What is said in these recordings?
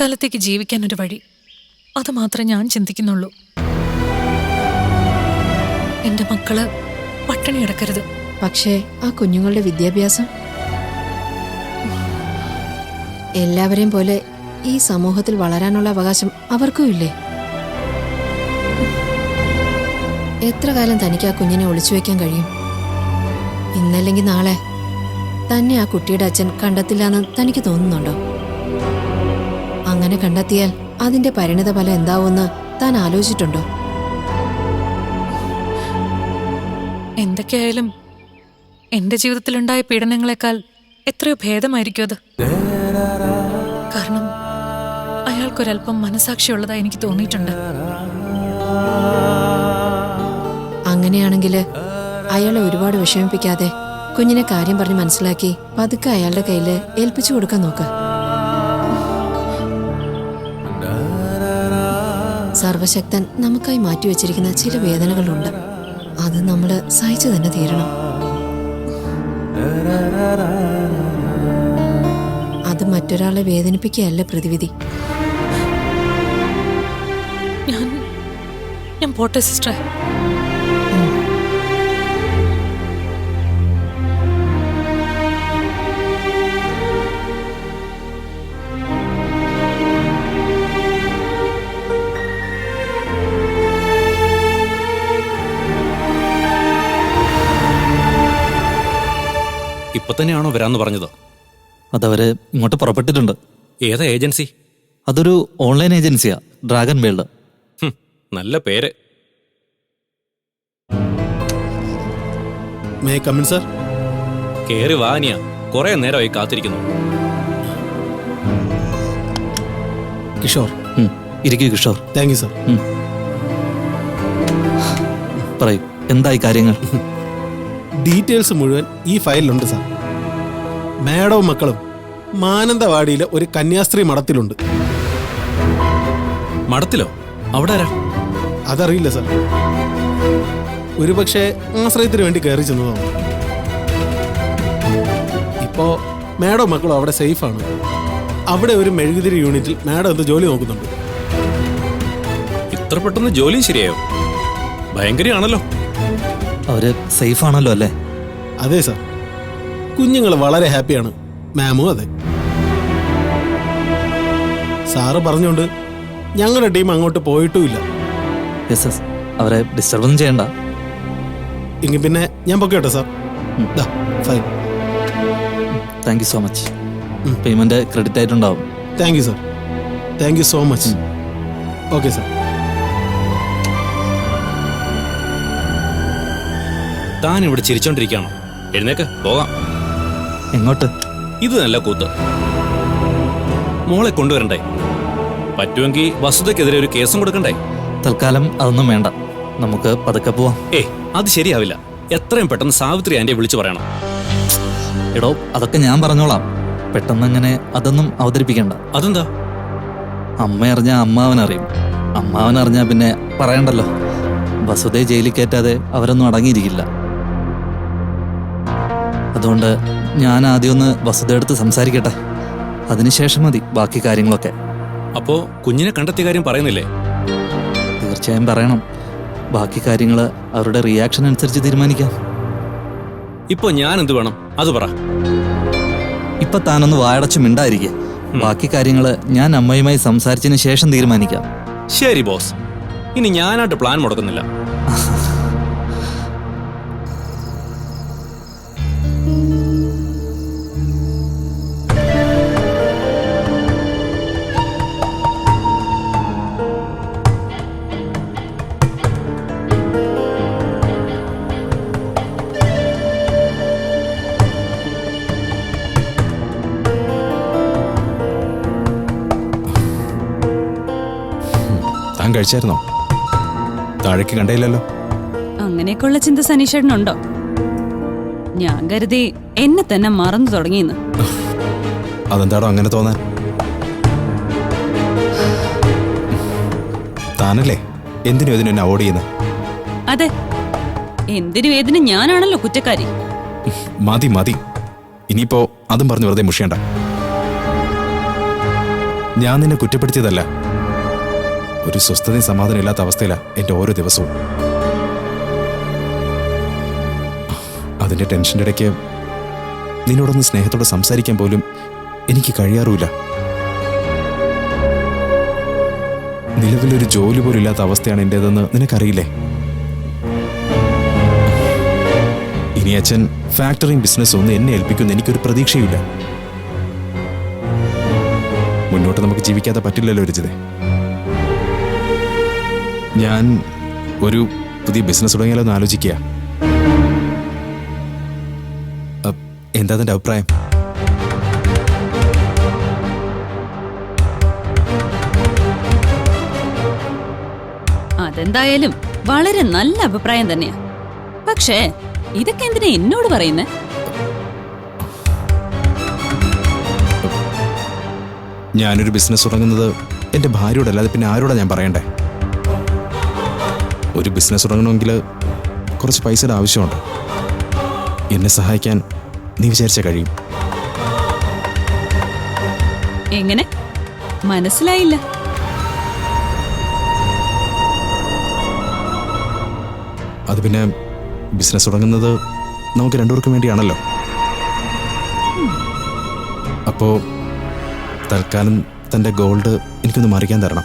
തൽക്കാലത്തേക്ക് ജീവിക്കാൻ ഒരു വഴി. അത് മാത്രമേ ഞാൻ ചിന്തിക്കുന്നുള്ളൂ. എന്റെ മക്കൾ പട്ടിണി കിടക്കരുത്. പക്ഷേ ആ കുഞ്ഞുങ്ങളുടെ വിദ്യാഭ്യാസം? എല്ലാവരെയും പോലെ ഈ സമൂഹത്തിൽ വളരാനുള്ള അവകാശം അവർക്കും ഇല്ലേ? എത്ര കാലം തനിക്ക് ആ കുഞ്ഞിനെ ഒളിച്ചു വെക്കാൻ കഴിയും? ഇന്നല്ലെങ്കിൽ നാളെ തന്നെ ആ കുട്ടിയുടെ അച്ഛൻ കണ്ടെത്തില്ല എന്ന് തനിക്ക് തോന്നുന്നുണ്ടോ? അങ്ങനെ കണ്ടെത്തിയാൽ അതിന്റെ പരിണിത ഫലം എന്താവുമെന്ന് താൻ ആലോചിച്ചിട്ടുണ്ടോ? എന്തൊക്കെയായാലും എന്റെ ജീവിതത്തിലുണ്ടായ പീഡനങ്ങളെക്കാൾ എത്രയോ ഭേദമായിരിക്കും അത്. കാരണം അയാൾക്കൊരല്പം മനസാക്ഷിയുള്ളതായി എനിക്ക് തോന്നിയിട്ടുണ്ട്. അങ്ങനെയാണെങ്കിൽ അയാളെ ഒരുപാട് വിഷമിപ്പിക്കാതെ കുഞ്ഞിനെ കാര്യം പറഞ്ഞ് മനസ്സിലാക്കി പതുക്കെ അയാളുടെ കയ്യിൽ ഏൽപ്പിച്ചു കൊടുക്കാൻ നോക്ക്. സർവശക്തൻ നമുക്കായി മാറ്റിവെച്ചിരിക്കുന്ന ചില വേദനകളുണ്ട്. അത് നമ്മൾ സഹിച്ചു തന്നെ തീരണം. അത് മറ്റൊരാളെ വേദനിപ്പിക്കുകയല്ല പ്രതിവിധി. ഞാൻ ഞാൻ പോട്ടെ സിസ്റ്റർ ഇപ്പൊ തന്നെയാണോ വരാന്ന് പറഞ്ഞത്? അതവര് ഇങ്ങോട്ട് പുറപ്പെട്ടിട്ടുണ്ട്. ഏതാ ഏജൻസി? അതൊരു ഓൺലൈൻ ഏജൻസിയാ ഡ്രാഗൺ വേൾഡ് ഹും, നല്ല പേര്. മേ കമിൻ സർ കേറി വാനിയ കുറെ നേരമായി കാത്തിരിക്കുന്നു. കിഷോർ. ഉം, ഇരിക്കൂ കിഷോർ. താങ്ക് യു സർ പറയൂ എന്തായി കാര്യങ്ങൾ? ഡീറ്റെയിൽസ് മുഴുവൻ ഈ ഫയലിലുണ്ട് സാർ. മാഡവും മക്കളും മാനന്തവാടിയിലെ ഒരു കന്യാസ്ത്രീ മഠത്തിലുണ്ട്. മഠത്തിലോ? അവിടെ ആരാ? അതറിയില്ല സാർ. ഒരുപക്ഷെ ആശ്രയത്തിന് വേണ്ടി കയറി ചെന്നതാണ് ഇപ്പോ മാഡവും മക്കളും അവിടെ സേഫാണ്. അവിടെ ഒരു മെഴുകുതിരി യൂണിറ്റിൽ മാഡം എന്ത് ജോലി നോക്കുന്നുണ്ട്. ഇത്ര പെട്ടെന്ന് ജോലിയും ശരിയായോ? ഭയങ്കരയാണല്ലോ. അവർ സേഫ് ആണല്ലോ അല്ലേ? അതെ സർ. കുഞ്ഞുങ്ങൾ വളരെ ഹാപ്പിയാണ്. മാമും അതെ. സാറ് പറഞ്ഞുകൊണ്ട് ഞങ്ങളുടെ ടീം അങ്ങോട്ട് പോയിട്ടുമില്ല. അവരെ ഡിസ്റ്റർബ് ചെയ്യണ്ട. എങ്കിൽ പിന്നെ ഞാൻ പൊക്കോട്ടെ sir. Fine thank you so much payment credit ആയിട്ടുണ്ടാവും. Thank you sir thank you so much okay sir താൻ ഇവിടെ ചിരിച്ചോണ്ടിരിക്കുകയാണോ. എഴുന്നേക്ക് പോകാം. എങ്ങോട്ട്? ഇത് നല്ല കൂത്ത്. മോളെ കൊണ്ടുവരണ്ടേ? പറ്റുമെങ്കിൽ വസുതയ്ക്കെതിരെ ഒരു കേസും കൊടുക്കണ്ടേ? തൽക്കാലം അതൊന്നും വേണ്ട. നമുക്ക് പതുക്കെ പോവാം. ഏ അത് ശരിയാവില്ല. എത്രയും പെട്ടെന്ന് സാവിത്രി ആന്റെ വിളിച്ചു പറയണം. എടോ അതൊക്കെ ഞാൻ പറഞ്ഞോളാം. പെട്ടെന്ന് അങ്ങനെ അതൊന്നും അവതരിപ്പിക്കണ്ട. അതെന്താ? അമ്മ അറിഞ്ഞാൽ അമ്മാവനറിയും അമ്മാവൻ അറിഞ്ഞാൽ പിന്നെ പറയണ്ടല്ലോ. വസുതയെ ജയിലിൽ കയറ്റാതെ അവരൊന്നും അടങ്ങിയിരിക്കില്ല. അതുകൊണ്ട് ഞാൻ ആദ്യം ഒന്ന് വസുതയെടുത്ത് സംസാരിക്കട്ടെ. അതിനുശേഷം മതി ബാക്കി കാര്യങ്ങളൊക്കെ. അപ്പോ കുഞ്ഞിനെ കണ്ടെത്തിയ കാര്യം പറയുന്നില്ലേ? തീർച്ചയായും പറയണം. ബാക്കി കാര്യങ്ങൾ അവരുടെ റിയാക്ഷൻ അനുസരിച്ച് തീരുമാനിക്കാം. ഇപ്പൊ ഞാൻ എന്ത് വേണം? അത് പറ. ഇപ്പൊ താനൊന്ന് വായടച്ച് മിണ്ടായിരിക്കെ ബാക്കി കാര്യങ്ങൾ ഞാൻ അമ്മയുമായി സംസാരിച്ചതിന് ശേഷം തീരുമാനിക്കാം. ശരി ബോസ്. ഇനി ഞാനായിട്ട് പ്ലാൻ മുടക്കുന്നില്ല. കഴിച്ചായിരുന്നോ? താഴേക്ക് കണ്ടില്ലല്ലോ അങ്ങനെയൊക്കെയുള്ള ചിന്ത സനീഷേട്ടനുണ്ടോ? ഞാൻ കരുതി എന്നെ തന്നെ മറന്നു തുടങ്ങിയെന്ന്. അതെന്താടോ അങ്ങനെ തോന്നാൻ? താനല്ലേ? എന്തിനും ഇതിനും എന്നെ അവോയ്ഡ് ചെയ്യുന്നത് അതെ എന്തിനും ഏതിനും ഞാനാണല്ലോ കുറ്റക്കാരി. മതി മതി. ഇനിയിപ്പോ അതും പറഞ്ഞു വെറുതെ മുഷിയണ്ട. ഞാൻ നിന്നെ കുറ്റപ്പെടുത്തിയതല്ല. ഒരു സ്വസ്ഥതയും സമാധാനം ഇല്ലാത്ത അവസ്ഥയിലാണ് എന്റെ ഓരോ ദിവസവും. അതിന്റെ ടെൻഷന്റെ ഇടയ്ക്ക് നിന്നോടൊന്ന് സ്നേഹത്തോടെ സംസാരിക്കാൻ പോലും എനിക്ക് കഴിയാറുമില്ല. നിലവിലൊരു ജോലി പോലും ഇല്ലാത്ത അവസ്ഥയാണ് എന്റേതെന്ന് നിനക്കറിയില്ലേ? ഇനി അച്ഛൻ ഫാക്ടറിങ് ബിസിനസ് ഒന്ന് എന്നെ ഏൽപ്പിക്കുമെന്ന് എനിക്കൊരു പ്രതീക്ഷയുമില്ല. മുന്നോട്ട് നമുക്ക് ജീവിക്കാതെ പറ്റില്ലല്ലോ രചിതേ ഞാൻ ഒരു പുതിയ ബിസിനസ് തുടങ്ങിയാലോ എന്ന് ആലോചിക്കുക എന്താ അതിന്റെ അഭിപ്രായം? അതെന്തായാലും വളരെ നല്ല അഭിപ്രായം തന്നെയാ. പക്ഷേ ഇതൊക്കെ എന്തിനാ എന്നോട് പറയുന്നേ? ഞാനൊരു ബിസിനസ് തുടങ്ങുന്നത് എന്റെ ഭാര്യയോടല്ലാതെ പിന്നെ ആരോടാ ഞാൻ പറയണ്ടേ? ഒരു ബിസിനസ് തുടങ്ങണമെങ്കിൽ കുറച്ച് പൈസയുടെ ആവശ്യമുണ്ട്. എന്നെ സഹായിക്കാൻ നീ വിചാരിച്ച കഴിയും. എങ്ങനെ? മനസ്സിലായില്ല. അത് പിന്നെ ബിസിനസ് തുടങ്ങുന്നത് നമുക്ക് രണ്ടുപേർക്കും വേണ്ടിയാണല്ലോ. അപ്പോ തൽക്കാലം തന്റെ ഗോൾഡ് എനിക്കൊന്ന് മറിക്കാൻ തരണം.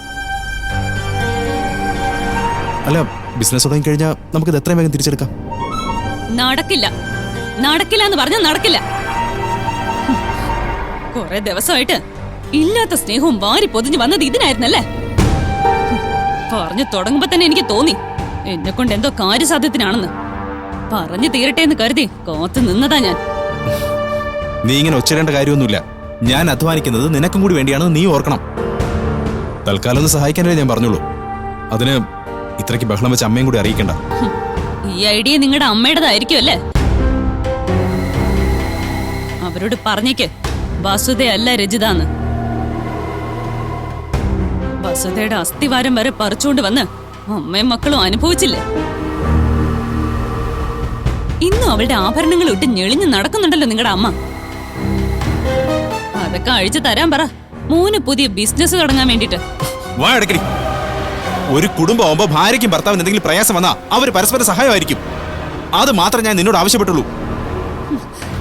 അല്ല ബിസിനസ് തുടങ്ങി കഴിഞ്ഞാൽ ഇത് എത്രയും വേഗം തിരിച്ചെടുക്കാം. നടക്കില്ല. നടക്കില്ല എന്ന് പറഞ്ഞാൽ നടക്കില്ല. കൊറേ കുറെ ദിവസമായിട്ട് ഇല്ലാത്ത സ്നേഹവും വാരി പൊതിഞ്ഞു വന്നത് ഇതിനായിരുന്നല്ലേ? പറഞ്ഞു തുടങ്ങുമ്പോ തന്നെ എനിക്ക് തോന്നി എന്നെ കൊണ്ട് എന്തോ കാര്യസാധ്യത്തിനാണെന്ന്. പറഞ്ഞു തീരട്ടെ എന്ന് കരുതി കാത്തു നിന്നതാ ഞാൻ. നീ ഇങ്ങനെ ഒച്ചരേണ്ട കാര്യമൊന്നുമില്ല. ഞാൻ അധ്വാനിക്കുന്നത് നിനക്കും കൂടി വേണ്ടിയാണെന്ന് നീ ഓർക്കണം. തൽക്കാലം ഒന്ന് സഹായിക്കാനല്ലേ ഞാൻ പറഞ്ഞോളൂ അതിന് ഇത്രയ്ക്ക് ബഹളം വെച്ച് അമ്മയും കൂടി അറിയിക്കണ്ട. ഈ ഐഡിയ നിങ്ങളുടെ അമ്മയുടേതായിരിക്കും അല്ലേ? അവരോട് പറഞ്ഞേക്ക്. വസുതയല്ല രജിതാന്ന്. വസുതയുടെ അസ്ഥിവാരം വരെ പറിച്ചുകൊണ്ട് വന്ന് അമ്മയും മക്കളും അനുഭവിച്ചില്ലേ? ഇന്നും അവളുടെ ആഭരണങ്ങൾ ഇട്ട് ഞെളിഞ്ഞ് നടക്കുന്നുണ്ടല്ലോ നിങ്ങളുടെ അമ്മ. അതൊക്കെ അഴിച്ചു തരാൻ പറ. മൂന്ന് പുതിയ ബിസിനസ് തുടങ്ങാൻ വേണ്ടിട്ട് വാ ഇടയ്ക്കടി. ഒരു കുടുംബമാകുമ്പോ ഭാര്യയ്ക്കും ഭർത്താവിന് എന്തെങ്കിലും പ്രയാസം വന്നാ അവർ പരസ്പര സഹായമായിരിക്കും. അത് മാത്രം ഞാൻ നിന്നോട് ആവശ്യപ്പെട്ടുള്ളൂ.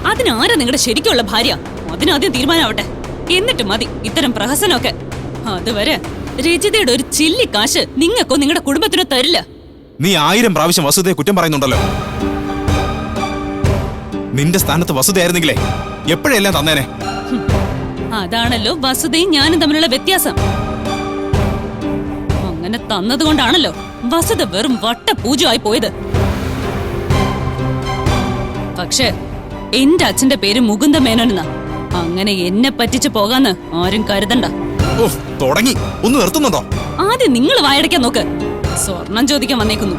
അതിനാരാ നിങ്ങളുടെ ശരിക്കുള്ള ഭാര്യ? അതിനാദ്യം തീരുമാനമാവട്ടെ. എന്നിട്ട് മതി ഇത്തരം പ്രഹസനമൊക്കെ. അതുവരെ രചിതയുടെ ഒരു ചില്ലി കാശ് നിങ്ങൾക്കോ നിങ്ങളുടെ കുടുംബത്തിനോ തരില്ല. നീ ആയിരം പ്രാവശ്യം വസുതയെ കുറ്റം പറയുന്നുണ്ടല്ലോ. നിന്റെ സ്ഥാനത്ത് വസുതയായിരുന്നെങ്കിലേ എപ്പോഴെല്ലാം തന്നേനെ? അതാണല്ലോ വസുതയും ഞാനും തമ്മിലുള്ള വ്യത്യാസം. അങ്ങനെ തന്നതുകൊണ്ടാണല്ലോ വസുത വെറും വട്ട പൂജയായി പോയത്. പക്ഷേ എന്റെ അച്ഛന്റെ പേര് മുകുന്ദ മേനോനെന്നാ. അങ്ങനെ എന്നെ പറ്റിച്ചു പോകാന്ന് ആരും കരുതണ്ട. തുടങ്ങി. ഒന്ന് നിർത്തുന്നുണ്ടോ? ആദ്യം നിങ്ങൾ വായടയ്ക്കാൻ നോക്ക്. സ്വർണം ചോദിക്കാൻ വന്നേക്കുന്നു.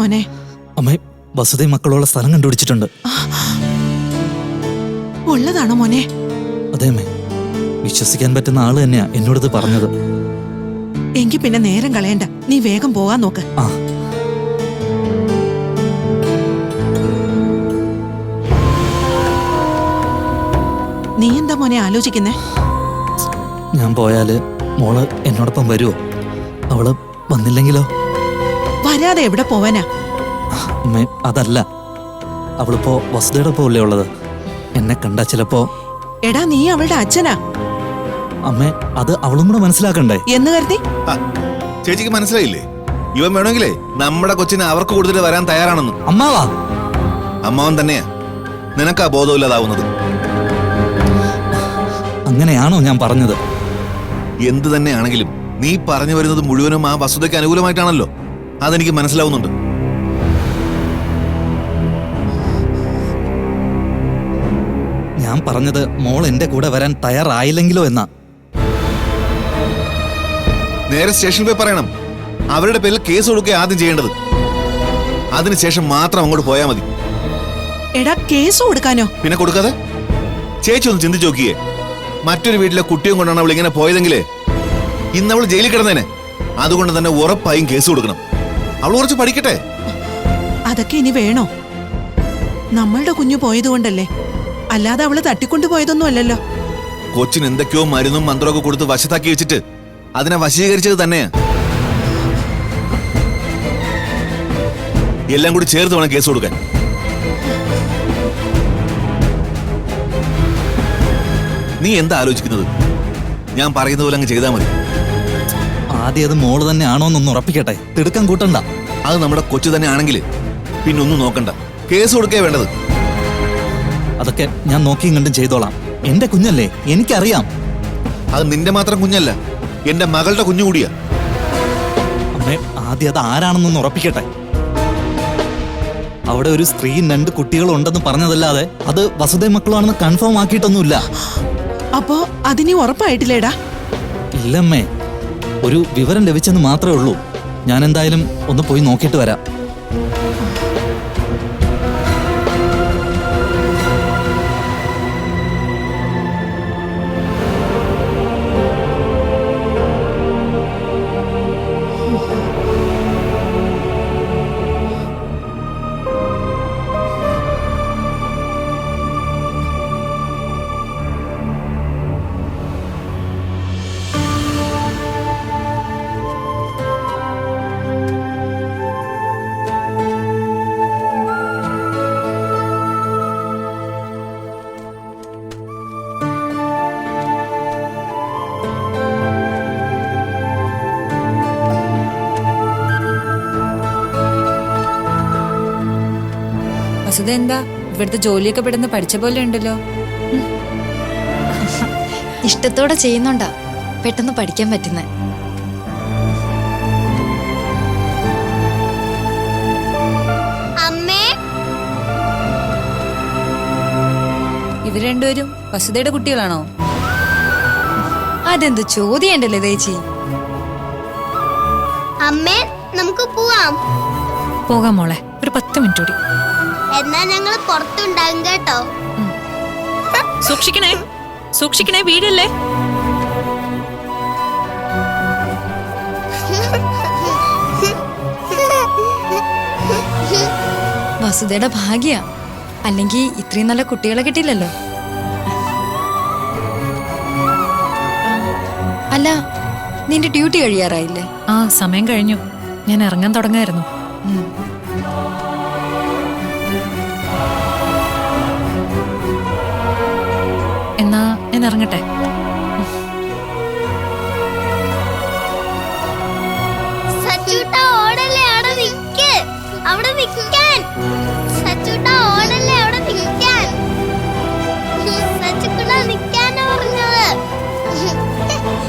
മോനെ. അമ്മേ വസുദേ മക്കളുള്ള സ്ഥലം കണ്ടുപിടിച്ചിട്ടുണ്ട്. ഉള്ളതാണോ മോനെ? അതെ അമ്മേ വിശ്വസിക്കാൻ പറ്റുന്ന ആൾ തന്നെയാ എന്നോടത് പറഞ്ഞത്. എങ്കി പിന്നെ നേരം കളയണ്ട. നീ വേഗം പോകാൻ നോക്ക്. ആ. നീ എന്താ മോനെ ആലോചിക്കുന്നേ? ഞാൻ പോയാൽ മോൾ എന്നോടൊപ്പം വരുമോ അവൾ വന്നില്ലെങ്കിലോ? വരാതെ എവിടെ പോവാനാ? അമ്മേ അതല്ല. അവളിപ്പോ വസുദയുടെ ഒപ്പം അല്ലേ ഉള്ളത്? എന്നെ കണ്ട ചിലപ്പോ എടാ നീ അവളുടെ അച്ഛനാ. അമ്മേ അത് അവളും കൂടെ മനസ്സിലാക്കണ്ടേ? എന്ന് കരുതി. ആ, ചേച്ചിക്ക് മനസ്സിലായില്ലേ? ഇവൻ വേണമെങ്കിലേ നമ്മുടെ കൊച്ചിനെ അവർക്ക് കൂടുതൽ വരാൻ തയ്യാറാണെന്ന്. അമ്മാവാ. അമ്മാവൻ തന്നെയാ. നിനക്കാ ബോധമില്ലാതാവുന്നത്. അങ്ങനെയാണോ ഞാൻ പറഞ്ഞത്? എന്ത് തന്നെയാണെങ്കിലും നീ പറഞ്ഞു വരുന്നത് മുഴുവനും ആ വസ്തുതയ്ക്ക് അനുകൂലമായിട്ടാണല്ലോ. അതെനിക്ക് മനസ്സിലാവുന്നുണ്ട്. ഞാൻ പറഞ്ഞത് മോൾ എന്റെ കൂടെ വരാൻ തയ്യാറായില്ലെങ്കിലോ എന്നാ. നേരെ സ്റ്റേഷനിൽ പോയി പറയണം. അവരുടെ പേരിൽ കേസ് കൊടുക്കുക ആദ്യം ചെയ്യേണ്ടത്. അതിനുശേഷം മാത്രം അങ്ങോട്ട് പോയാൽ മതി. എടാ കേസ് കൊടുക്കാനോ? പിന്നെ കൊടുക്കാതെ? ചേച്ചി ഒന്ന് ചിന്തിച്ചു നോക്കിയേ. മറ്റൊരു വീട്ടിലെ കുട്ടിയും കൊണ്ടാണ് അവൾ ഇങ്ങനെ പോയതെങ്കിലേ ഇന്ന് അവൾ ജയിലിൽ കിടന്നേനെ. അതുകൊണ്ട് തന്നെ ഉറപ്പായും കേസ് കൊടുക്കണം. അവൾ കുറച്ച് പഠിക്കട്ടെ? അതൊക്കെ ഇനി വേണോ? നമ്മളുടെ കുഞ്ഞു പോയതുകൊണ്ടല്ലേ? അല്ലാതെ അവൾ തട്ടിക്കൊണ്ടു പോയതൊന്നും അല്ലല്ലോ കൊച്ചിന് എന്തൊക്കെയോ മരുന്നും മന്ത്രമൊക്കെ കൊടുത്ത് വശത്താക്കി വെച്ചിട്ട് അതിനെ വശീകരിച്ചത് തന്നെയാ. എല്ലാം കൂടി ചേർത്ത് വേണം കേസ് കൊടുക്കാൻ. നീ എന്താ ആലോചിക്കുന്നത്? ഞാൻ പറയുന്ന പോലെ അങ്ങ് ചെയ്താൽ മതി. ആദ്യം അത് മോൾ തന്നെ ആണോന്നൊന്ന് ഉറപ്പിക്കട്ടെ. തിടുക്കം കൂട്ടണ്ട. അത് നമ്മുടെ കൊച്ചു തന്നെ ആണെങ്കിൽ പിന്നെ ഒന്നും നോക്കണ്ട. കേസ് കൊടുക്കേ വേണ്ടത്. അതൊക്കെ ഞാൻ നോക്കിയും കണ്ടും ചെയ്തോളാം. എന്റെ കുഞ്ഞല്ലേ എനിക്കറിയാം. അത് നിന്റെ മാത്രം കുഞ്ഞല്ല എന്റെ മകളുടെ കുഞ്ഞു കൂടിയാ. അമ്മേ ആദ്യം അത് ആരാണെന്നൊന്ന് ഉറപ്പിക്കട്ടെ. അവിടെ ഒരു സ്ത്രീയും രണ്ട് കുട്ടികളും ഉണ്ടെന്ന് പറഞ്ഞതല്ലാതെ അത് വസുദേ മക്കളാണെന്ന് കൺഫേം ആക്കിയിട്ടൊന്നുമില്ല. അപ്പോ അതിനി ഉറപ്പായിട്ടില്ലേടാ? ഇല്ലമ്മേ ഒരു വിവരം ലഭിച്ചെന്ന് മാത്രമേ ഉള്ളൂ. ഞാൻ എന്തായാലും ഒന്ന് പോയി നോക്കിയിട്ട് വരാം. വസുത എന്താ ഇവിടുത്തെ ജോലിയൊക്കെ പെടുന്ന പഠിച്ച പോലെ ഉണ്ടല്ലോ. ഇഷ്ടത്തോടെ ചെയ്യുന്നുണ്ടാ. പെട്ടെന്ന് പഠിക്കാൻ പറ്റുന്നേ. അമ്മേ? ഇവർ രണ്ടുപേരും വസുതയുടെ കുട്ടികളാണോ? അതെന്ത് ചോദ്യണ്ടല്ലേ ചേച്ചി? അമ്മേ നമുക്ക് പോവാം. പോകാം മോളെ. ഒരു പത്ത് മിനിറ്റ് കൂടി. എന്നാ ഞങ്ങൾ പുറത്തുണ്ടാകും കേട്ടോ. സൂക്ഷിക്കണേ. സൂക്ഷിക്കണേ വീടല്ലേ? വസുദയുടെ ഭാഗ്യ. അല്ലെങ്കിൽ ഇത്രയും നല്ല കുട്ടികളെ കിട്ടിയില്ലല്ലോ. അല്ല നിന്റെ ഡ്യൂട്ടി കഴിയാറായില്ലേ? ആ സമയം കഴിഞ്ഞു. ഞാൻ ഇറങ്ങാൻ തുടങ്ങായിരുന്നു. എന്നാ ഞാൻ ഇറങ്ങട്ടെ. അവിടെ സച്ചൂട്ട ഓടല്ലേ അവിടെ നിൽക്കാൻ സച്ചുക്കുട്ട നിക്കാനാ പറഞ്ഞത്. അയ്യോ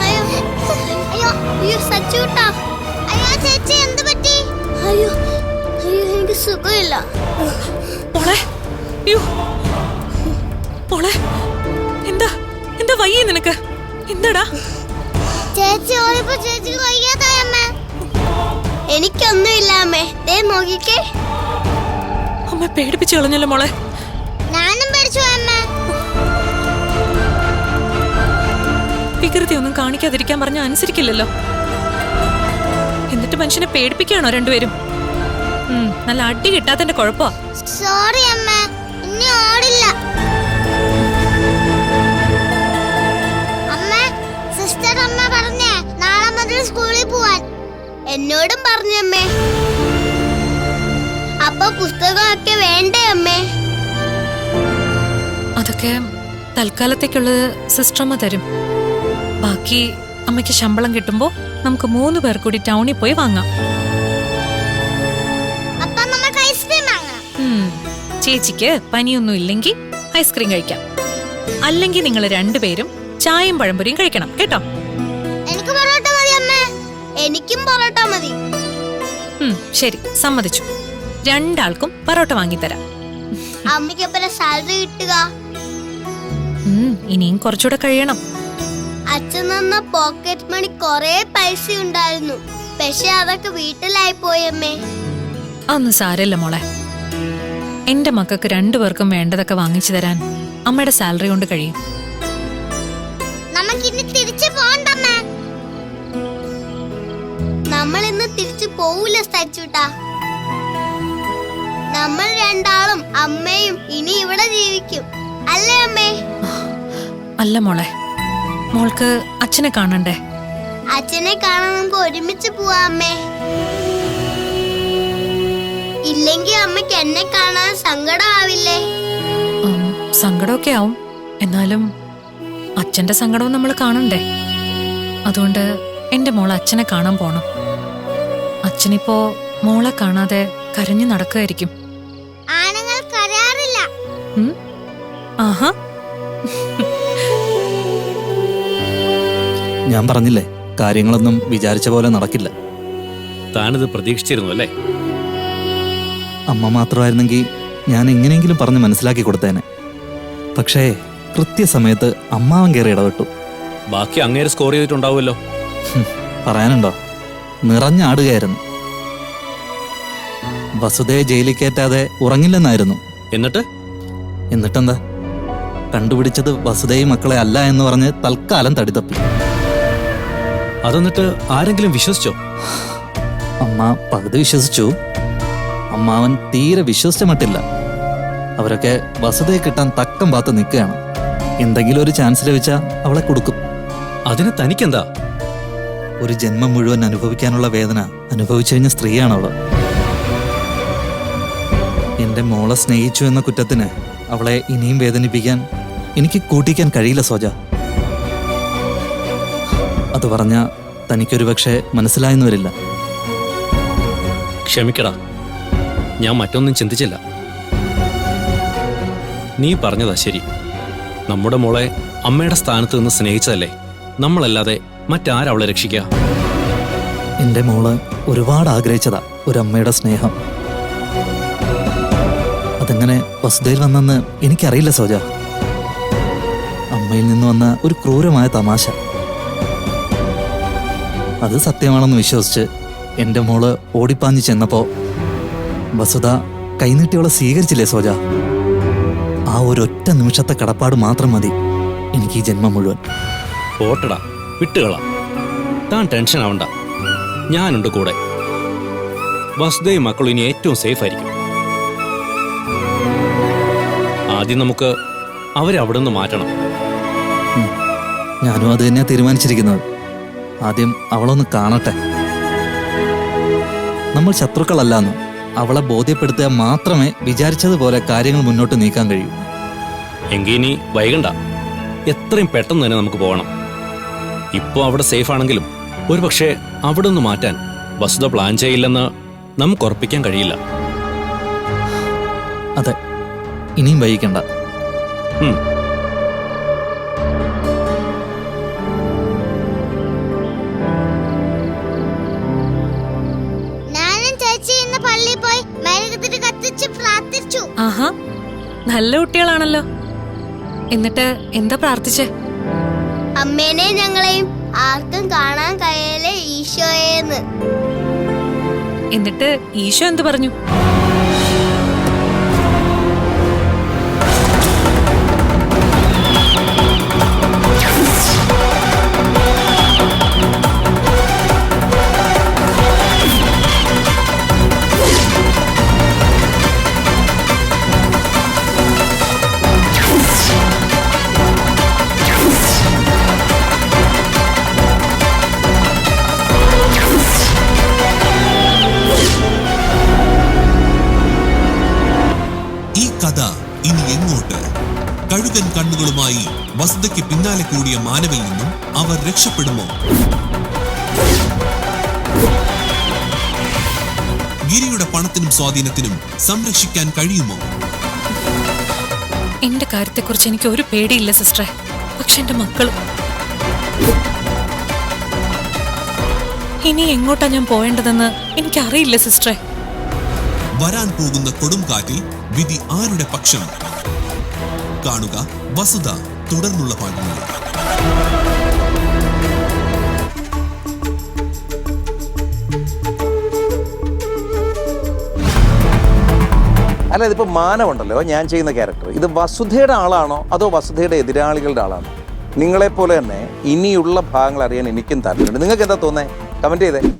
അയ്യോ അയ്യോ സച്ചൂട്ട. അയ്യോ ചേച്ചി എന്ത് പറ്റി? അയ്യോ അയ്യോ എനിക്ക് സുഖമില്ല. പോളെ അയ്യോ. മോളെ എന്താ? എന്താ വയ്യ നിനക്ക്? എന്താടാ? ചേച്ചി ഓടിപ്പോ ചേച്ചിക്ക് വയ്യാതായ അമ്മ? എനിക്കൊന്നുമില്ല അമ്മേ. ദേ നോക്കിക്കേ അമ്മ പേടിപ്പിച്ചു കളഞ്ഞല്ലോ മോളെ. ഞാനും പഠിച്ചു അമ്മേ. വികൃതി ഒന്നും കാണിക്കാതിരിക്കാൻ പറഞ്ഞ അനുസരിക്കില്ലല്ലോ. എന്നിട്ട് മനുഷ്യനെ പേടിപ്പിക്കുകയാണോ രണ്ടുപേരും? നല്ല അടി കിട്ടാത്തന്റെ കുഴപ്പമാ. സോറി അമ്മ. ഇനി ഓടില്ല. എന്നോടും പറഞ്ഞമ്മേ അപ്പൊ പുസ്തകമൊക്കെ വേണ്ടേ അമ്മേ? അതൊക്കെ തൽക്കാലത്തേക്കുള്ളത് സിസ്റ്റർമ്മ തരും. ബാക്കി അമ്മയ്ക്ക് ശമ്പളം കിട്ടുമ്പോ നമുക്ക് മൂന്ന് പേർ കൂടി ടൗണിൽ പോയി വാങ്ങാം. ചേച്ചിക്ക് പനിയൊന്നും ഇല്ലെങ്കിൽ ഐസ്ക്രീം കഴിക്കാം. അല്ലെങ്കിൽ നിങ്ങൾ രണ്ടുപേരും ചായയും പഴംപൊരിയും കഴിക്കണം കേട്ടോ? എനിക്കും പൊറോട്ട മതി. ശരി സമ്മതിച്ചു. രണ്ടാൾക്കും പറോട്ട വാങ്ങിത്തരാം. അമ്മയ്ക്ക് എപ്പോഴാ സാലറി കിട്ടുക? ഉം, ഇനിയും കുറച്ചുകൂടെ കഴിയണം. അച്ഛൻ തന്ന പോക്കറ്റ് മണി കൊറേ പൈസ ഉണ്ടായിരുന്നു. പക്ഷെ അതൊക്കെ വീട്ടിലായി പോയമ്മേ അന്ന് സാരല്ല മോളെ. എന്റെ മക്കൾക്ക് രണ്ടുപേർക്കും വേണ്ടതൊക്കെ വാങ്ങിച്ചു തരാൻ അമ്മയുടെ സാലറി കൊണ്ട് കഴിയും. നമുക്കിനി തിരിച്ചു പോവൂല സച്ചൂട്ടാ. നമ്മൾ രണ്ടാളും അമ്മയും ഇനി ഇവിടെ ജീവിക്കും. അല്ലേ അമ്മേ? അല്ല മോളെ. മോൾക്ക് അച്ഛനെ കാണണ്ടേ? അച്ഛനെ കാണാൻ നമുക്ക് ഒരുമിച്ച് പോവാ അമ്മേ. ഇല്ലെങ്കിൽ അമ്മയ്ക്ക് എന്നെ കാണാൻ സങ്കടമാവില്ലേ? ഉം, സങ്കടമൊക്കെ ആവും. എന്നാലും അച്ഛന്റെ സങ്കടവും നമ്മൾ കാണണ്ടേ? അതുകൊണ്ട് എന്റെ മോൾ അച്ഛനെ കാണാൻ പോണം. അച്ഛനിപ്പോ മോളെ കാണാതെ കരഞ്ഞു നടക്കുകയായിരിക്കും. ആണുങ്ങൾ കരയാറില്ല. ആഹാ. ഞാൻ പറഞ്ഞില്ലേ കാര്യങ്ങളൊന്നും വിചാരിച്ച പോലെ നടക്കില്ല. താനിത് പ്രതീക്ഷിച്ചിരുന്നു അല്ലേ? അമ്മ മാത്രമായിരുന്നെങ്കിൽ ഞാൻ എങ്ങനെയെങ്കിലും പറഞ്ഞ് മനസ്സിലാക്കി കൊടുത്തേനെ. പക്ഷേ കൃത്യസമയത്ത് അമ്മാവൻ കയറി ഇടപെട്ടു. ബാക്കി അങ്ങേര് സ്കോർ ചെയ്തിട്ടുണ്ടാവുമല്ലോ. പറയാനുണ്ടോ? നിറഞ്ഞാടുകയായിരുന്നു. വസുദേവ് ജയിലിൽ കയറ്റാതെ ഉറങ്ങില്ലെന്നായിരുന്നു. എന്നിട്ട്? എന്നിട്ടെന്താ? കണ്ടുപിടിച്ചത് വസുദേവ് മക്കളെ അല്ല എന്ന് പറഞ്ഞ് തൽക്കാലം തടിതപ്പി. അതെന്നിട്ട് ആരെങ്കിലും വിശ്വസിച്ചോ? അമ്മ പകുതി വിശ്വസിച്ചു. അമ്മാവൻ തീരെ വിശ്വസിച്ച മട്ടില്ല. അവരൊക്കെ വസുതയെ കിട്ടാൻ തക്കം പാത്ത് നിൽക്കുകയാണ്. എന്തെങ്കിലും ഒരു ചാൻസ് ലഭിച്ചാൽ അവളെ കൊടുക്കും. അതിന് തനിക്കെന്താ? ഒരു ജന്മം മുഴുവൻ അനുഭവിക്കാനുള്ള വേദന അനുഭവിച്ചു കഴിഞ്ഞ സ്ത്രീയാണ് എന്റെ മോളെ സ്നേഹിച്ചു എന്ന കുറ്റത്തിന് അവളെ ഇനിയും വേദനിപ്പിക്കാൻ എനിക്ക് കൂട്ടിക്കാൻ കഴിയില്ല സോജ. അത് പറഞ്ഞ തനിക്കൊരു പക്ഷേ മനസ്സിലായെന്ന് വരില്ല ക്ഷമിക്കടാ. ഞാൻ മറ്റൊന്നും ചിന്തിച്ചില്ല. നീ പറഞ്ഞതാ ശരി. നമ്മുടെ മോളെ അമ്മയുടെ സ്ഥാനത്ത് നിന്ന് സ്നേഹിച്ചതല്ലേ? നമ്മളല്ലാതെ മറ്റാരവളെ രക്ഷിക്ക? എന്റെ മോൾ ഒരുപാട് ആഗ്രഹിച്ചതാ ഒരു അമ്മയുടെ സ്നേഹം. അതെങ്ങനെ വസുതയിൽ വന്നെന്ന് എനിക്കറിയില്ല സോജ. അമ്മയിൽ നിന്ന് വന്ന ഒരു ക്രൂരമായ തമാശ. അത് സത്യമാണെന്ന് വിശ്വസിച്ച് എന്റെ മോൾ ഓടിപ്പാഞ്ഞു ചെന്നപ്പോ വസുത കൈനീട്ടിയോളെ സ്വീകരിച്ചില്ലേ സോജ? ആ ഒരൊറ്റ നിമിഷത്തെ കടപ്പാട് മാത്രം മതി എനിക്ക് ഈ ജന്മം മുഴുവൻ. പോട്ടടാ. വിട്ടുകളാ. താൻ ടെൻഷൻ ആവണ്ട. ഞാനുണ്ട് കൂടെ. വസുദേവ് മക്കളും ഇനി ഏറ്റവും സേഫ് ആയിരിക്കും. ആദ്യം നമുക്ക് അവരെ അവിടെ നിന്ന് മാറ്റണം ഞാനും അത് തന്നെയാണ് തീരുമാനിച്ചിരിക്കുന്നത്. ആദ്യം അവളൊന്ന് കാണട്ടെ. നമ്മൾ ശത്രുക്കളല്ലാന്ന് അവളെ ബോധ്യപ്പെടുത്തുക മാത്രമേ വിചാരിച്ചതുപോലെ കാര്യങ്ങൾ മുന്നോട്ട് നീക്കാൻ കഴിയൂ. എങ്കിൽ ഇനി വൈകണ്ട. എത്രയും പെട്ടെന്ന് തന്നെ നമുക്ക് പോകണം. ഇപ്പോൾ അവിടെ സേഫ് ആണെങ്കിലും ഒരുപക്ഷെ അവിടെ നിന്ന് മാറ്റാൻ വസുത പ്ലാൻ ചെയ്യില്ലെന്ന് നമുക്ക് ഉറപ്പിക്കാൻ കഴിയില്ല. അതെ ഇനിയും വൈകിക്കണ്ട. ആഹാ നല്ല കുട്ടികളാണല്ലോ. എന്നിട്ട് എന്താ പ്രാർത്ഥിച്ചേ? അമ്മേനെ ഞങ്ങളെയും ആർക്കും കാണാൻ കഴിയലേ ഈശോയെന്ന്. എന്നിട്ട് ഈശോ എന്ത് പറഞ്ഞു? വസുതയ്ക്ക് പിന്നാലെ കൂടിയ മാനവിൽ നിന്നും അവർ രക്ഷപ്പെടുമോ? ഗിരിയുടെ പണത്തിനും സ്വാധീനത്തിനും സംരക്ഷിക്കാൻ കഴിയുമോ? എന്റെ കാര്യത്തെക്കുറിച്ച് എനിക്ക് ഒരു പേടിയില്ല സിസ്റ്ററെ. പക്ഷെ എന്റെ മക്കളും. ഇനി എങ്ങോട്ടാ ഞാൻ പോയേണ്ടതെന്ന് എനിക്കറിയില്ല സിസ്റ്ററെ. വരാൻ പോകുന്ന കൊടുംകാറ്റിൽ വിധി ആരുടെ പക്ഷം? കാണുക വസുധ. തുടർന്നുള്ള ഭാഗങ്ങൾ. അല്ല ഇതിപ്പോ മാനമുണ്ടല്ലോ ഞാൻ ചെയ്യുന്ന ക്യാരക്ടർ. ഇത് വസുധയുടെ ആളാണോ? അതോ വസുധയുടെ എതിരാളികളുടെ ആളാണോ? നിങ്ങളെപ്പോലെ തന്നെ ഇനിയുള്ള ഭാഗങ്ങൾ അറിയാൻ എനിക്കും താല്പര്യമുണ്ട്. നിങ്ങൾക്ക് എന്താ തോന്നേ കമന്റ് ചെയ്തേ.